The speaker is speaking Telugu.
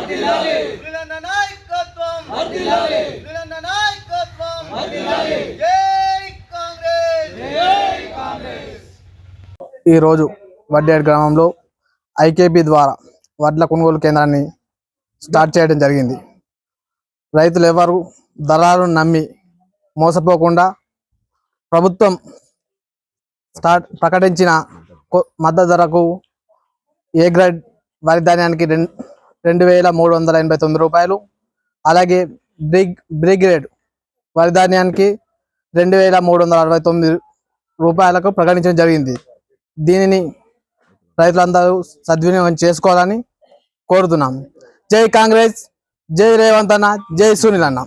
సునీలన్న నాయకత్వం సునీలన్న నాయకత్వం జై కాంగ్రెస్. ఈరోజు వడ్డేడు గ్రామంలో ఐకేపీ ద్వారా వడ్ల కొనుగోలు కేంద్రాన్ని స్టార్ట్ చేయడం జరిగింది. రైతులు ఎవరు దళాలను నమ్మి మోసపోకుండా ప్రభుత్వం స్టార్ట్ ప్రకటించిన కొ- మద్దతు ధరకు ఏ గ్రేడ్ వరి ధాన్యానికి రెండు రెండు వేల మూడు వందల ఎనభై తొమ్మిది రూపాయలు. అలాగే బ్రిగ్ బ్రిగ్రేడ్ వరి ధాన్యానికి రెండు వేల మూడు వందల అరవై తొమ్మిది రూపాయలకు ప్రకటించడం జరిగింది. దీనిని రైతులందరూ సద్వినియోగం చేసుకోవాలని కోరుతున్నాం. జై కాంగ్రెస్ జై రేవంత్ అన్న జై సునీల్ అన్న.